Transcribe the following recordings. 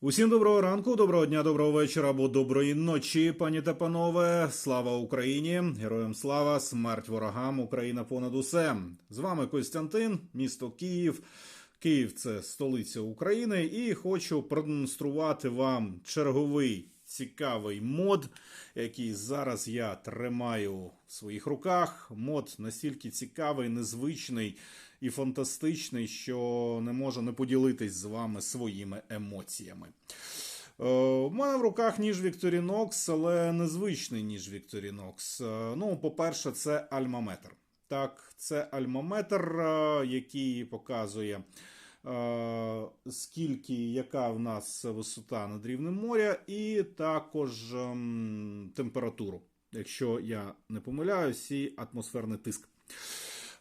Усім доброго ранку, доброго дня, доброго вечора або доброї ночі, пані та панове. Слава Україні! Героям слава, смерть ворогам, Україна понад усе. З вами Костянтин, місто Київ. Київ це столиця України, і хочу продемонструвати вам черговий цікавий мод, який зараз я тримаю в своїх руках. Мод настільки цікавий, незвичний і фантастичний, що не можу не поділитись з вами своїми емоціями. Е, У мене в руках ніж Victorinox, але незвичний ніж Victorinox. Е, Ну, по-перше, це альмаметр. Так, це альмаметр, е, який показує, е, скільки, яка в нас висота над рівнем моря, і також ем, температуру, якщо я не помиляюсь, і атмосферний тиск.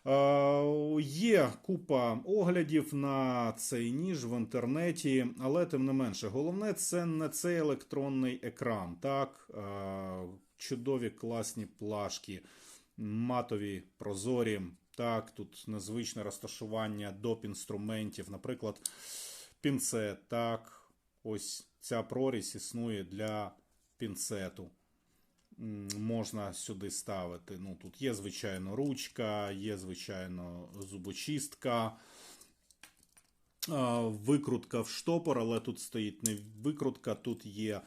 Е, Є купа оглядів на цей ніж в інтернеті, але тим не менше, головне це не цей електронний екран. Так, Е, чудові класні плашки, матові, прозорі. Так, тут незвичне розташування доп. інструментів, наприклад, пінцет. Так, ось ця прорізь існує для пінцету можна сюди ставити. Ну, тут є, звичайно, ручка, є, звичайно, зубочистка, викрутка в штопор, але тут стоїть не викрутка, тут є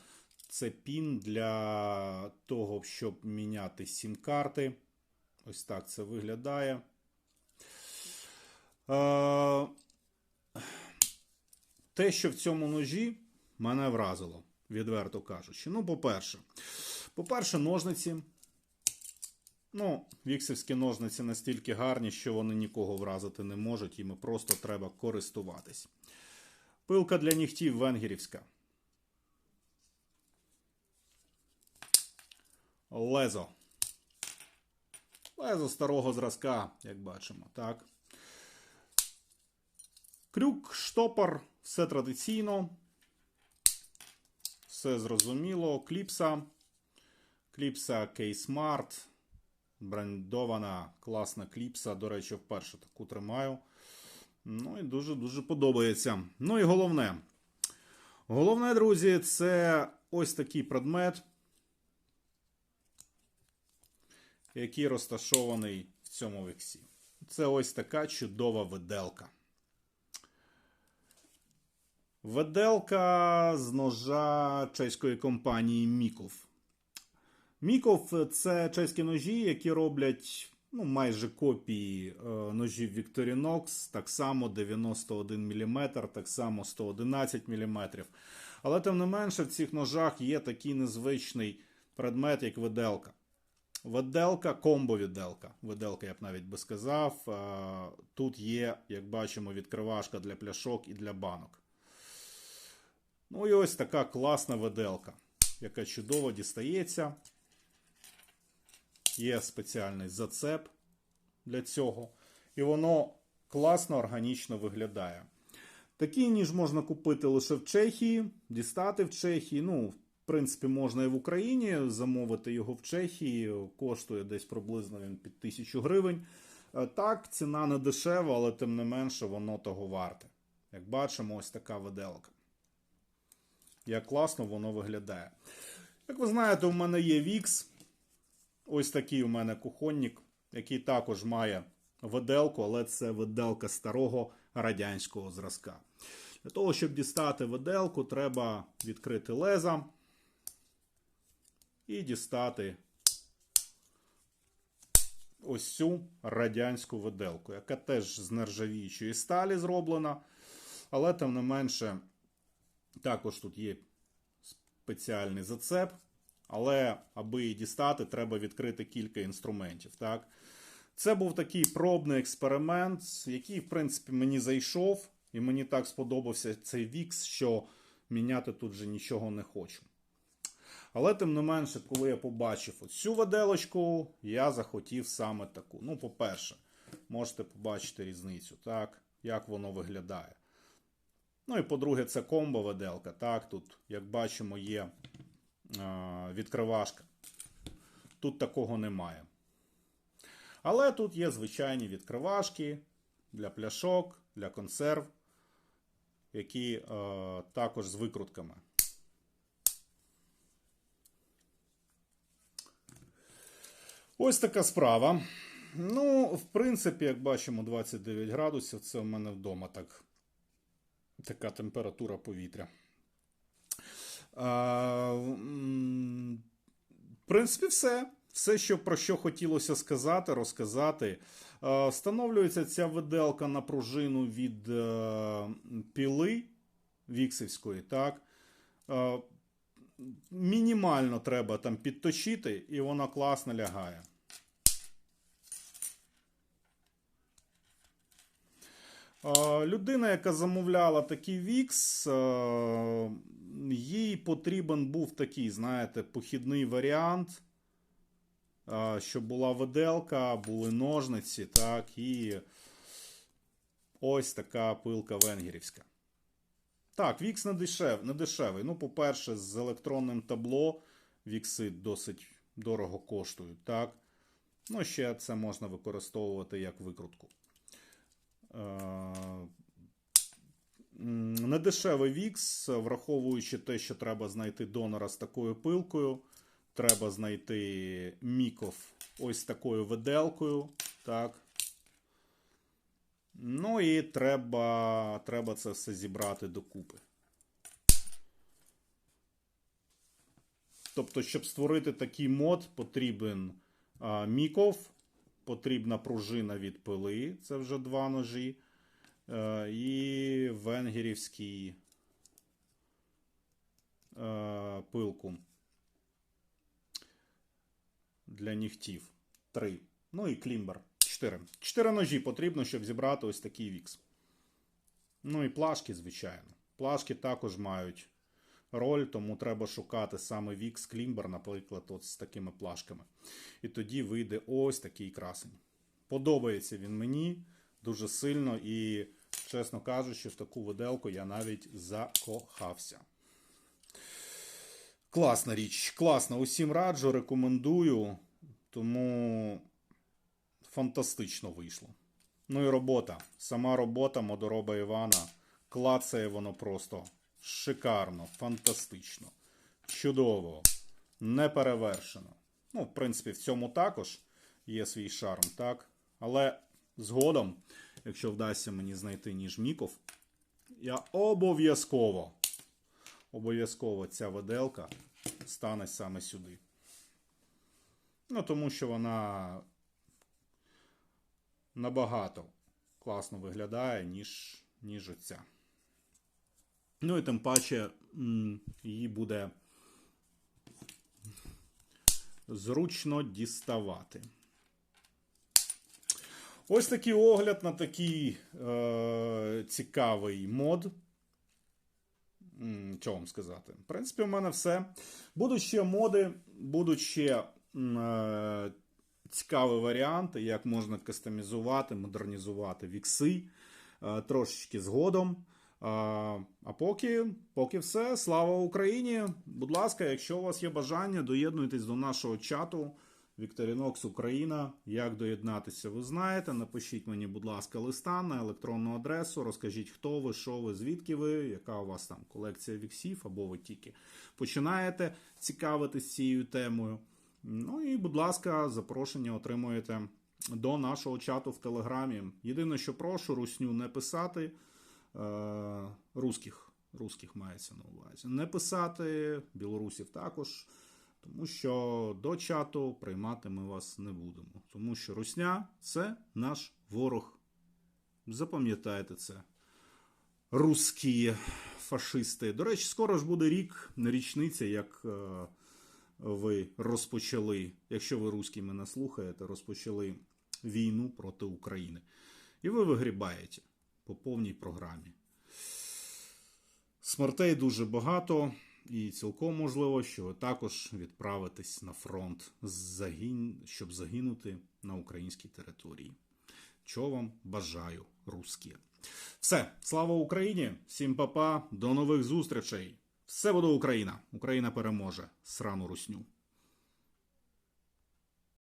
це пін для того, щоб міняти сім-карти. Ось так це виглядає. Те, що в цьому ножі, мене вразило, відверто кажучи. Ну, по-перше, по-перше, ножниці. Ну, віксівські ножниці настільки гарні, що вони нікого вразити не можуть, їми просто треба користуватись. Пилка для нігтів венгерівська. Лезо. Лезо старого зразка, як бачимо, так. Крюк, штопор, все традиційно. Все зрозуміло. Кліпса. Кліпса K-Smart. Брендована, класна кліпса. До речі, вперше таку тримаю. Ну і дуже-дуже подобається. Ну і головне. Головне, друзі, це ось такий предмет, який розташований в цьому віксі. Це ось така чудова виделка. Веделка з ножа чеської компанії Міков. Міков це чеські ножі, які роблять ну, майже копії е, ножів Victorinox, так само 91 мм, так само 111 мм. Але тим не менше, в цих ножах є такий незвичний предмет, як виделка. Виделка, комбо-віделка. Виделка, я б навіть би сказав. Е, Тут є, як бачимо, відкривашка для пляшок і для банок. Ну і ось така класна виделка, яка чудово дістається. Є спеціальний зацеп для цього. І воно класно, органічно виглядає. Такий ніж можна купити лише в Чехії, дістати в Чехії. Ну, в принципі, можна і в Україні замовити його в Чехії. Коштує десь приблизно він під 1000 гривень. Е, Так, ціна не дешева, але тим не менше воно того варте. Як бачимо, ось така виделка. Як класно воно виглядає. Як ви знаєте, у мене є Вікс. Ось такий у мене кухонник, який також має виделку, але це виделка старого радянського зразка. Для того, щоб дістати виделку, треба відкрити леза і дістати ось цю радянську виделку, яка теж з нержавіючої сталі зроблена, але тим не менше. Також тут є спеціальний зацеп, але аби її дістати, треба відкрити кілька інструментів. Так? Це був такий пробний експеримент, який, в принципі, мені зайшов, і мені так сподобався цей вікс, що міняти тут вже нічого не хочу. Але тим не менше, коли я побачив цю виделочку, я захотів саме таку. Ну, по-перше, можете побачити різницю, так, як воно виглядає. Ну і по-друге, це комбо виделка. Так, тут, як бачимо, є відкривашка. Тут такого немає. Але тут є звичайні відкривашки для пляшок, для консерв. які е, також з викрутками. Ось така справа. Ну, в принципі, як бачимо, 29 градусів. Це в мене вдома так. Така температура повітря. М, в принципі, все. Все, що про що хотілося сказати, розказати. Е, Встановлюється ця виделка на пружину від е, піли віксівської. Так? Е, Мінімально треба там підточити, і вона класно лягає. Людина, яка замовляла такий вікс, е, їй потрібен був такий, знаєте, похідний варіант, е, щоб була виделка, були ножниці, так, і ось така пилка венгерівська. Так, вікс не, дешев, не дешевий. Ну, по-перше, з електронним табло вікси досить дорого коштують, так. Ну, ще це можна використовувати як викрутку. Е, Недешевий вікс, враховуючи те, що треба знайти донора з такою пилкою, треба знайти міков ось такою виделкою. Так. Ну і треба, треба це все зібрати докупи. Тобто, щоб створити такий мод, потрібен а, міков, потрібна пружина від пили, це вже два ножі. е, І венгерівський е, пилку для нігтів. Три. Ну і клімбер. Чотири. Чотири ножі потрібно, щоб зібрати ось такий вікс. Ну і плашки, звичайно. Плашки також мають роль, тому треба шукати саме вікс клімбер, наприклад, от з такими плашками. І тоді вийде ось такий красень. Подобається він мені дуже сильно і, чесно кажучи, в таку виделку я навіть закохався. Класна річ, класна. Усім раджу, рекомендую. Тому фантастично вийшло. Ну і робота. Сама робота модороба Івана. Клацає воно просто шикарно, фантастично, чудово, неперевершено. Ну, в принципі, в цьому також є свій шарм, так? Але згодом, якщо вдасться мені знайти ніж Міков, я обов'язково, обов'язково ця виделка стане саме сюди. Ну, тому що вона набагато класно виглядає, ніж, ніж оця. Ну і тим паче її буде зручно діставати. Ось такий огляд на такий е, цікавий мод. Що вам сказати? В принципі, у мене все. Будуть ще моди, будуть ще е, цікаві варіанти, як можна кастомізувати, модернізувати вікси е, трошечки згодом. А, поки, поки все. Слава Україні! Будь ласка, якщо у вас є бажання, доєднуйтесь до нашого чату Вікторінокс Україна. Як доєднатися, ви знаєте. Напишіть мені, будь ласка, листа на електронну адресу. Розкажіть, хто ви, що ви, звідки ви, яка у вас там колекція віксів, або ви тільки починаєте цікавитись цією темою. Ну і, будь ласка, запрошення отримуєте до нашого чату в Телеграмі. Єдине, що прошу, русню не писати. Е, русських, русських мається на увазі. Не писати, білорусів також, тому що до чату приймати ми вас не будемо. Тому що русня це наш ворог. Запам'ятайте це. Русські фашисти. До речі, скоро ж буде рік, річниця, як е, ви розпочали, якщо ви русські мене слухаєте, розпочали війну проти України. І ви вигрібаєте по повній програмі. Смертей дуже багато, і цілком можливо, що ви також відправитесь на фронт, щоб загинути на українській території. Чого вам бажаю, русські. Все, слава Україні! Всім папа, до нових зустрічей! Все буде Україна! Україна переможе! Срану русню!